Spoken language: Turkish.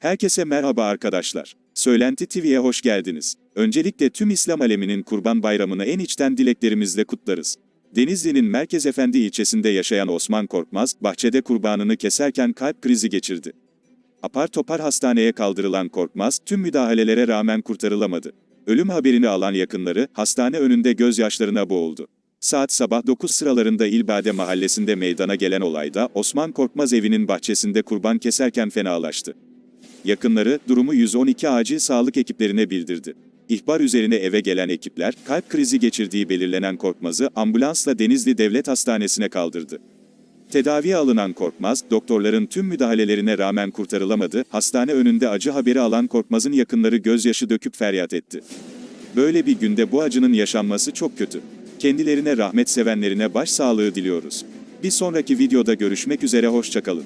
Herkese merhaba arkadaşlar. Söylenti TV'ye hoş geldiniz. Öncelikle tüm İslam aleminin Kurban Bayramı'nı en içten dileklerimizle kutlarız. Denizli'nin Merkez Efendi ilçesinde yaşayan Osman Korkmaz, bahçede kurbanını keserken kalp krizi geçirdi. Apar topar hastaneye kaldırılan Korkmaz, tüm müdahalelere rağmen kurtarılamadı. Ölüm haberini alan yakınları, hastane önünde gözyaşlarına boğuldu. Saat sabah 9 sıralarında İlbade mahallesinde meydana gelen olayda, Osman Korkmaz evinin bahçesinde kurban keserken fenalaştı. Yakınları, durumu 112 acil sağlık ekiplerine bildirdi. İhbar üzerine eve gelen ekipler, kalp krizi geçirdiği belirlenen Korkmaz'ı ambulansla Denizli Devlet Hastanesi'ne kaldırdı. Tedaviye alınan Korkmaz, doktorların tüm müdahalelerine rağmen kurtarılamadı, hastane önünde acı haberi alan Korkmaz'ın yakınları gözyaşı döküp feryat etti. Böyle bir günde bu acının yaşanması çok kötü. Kendilerine rahmet sevenlerine başsağlığı diliyoruz. Bir sonraki videoda görüşmek üzere hoşçakalın.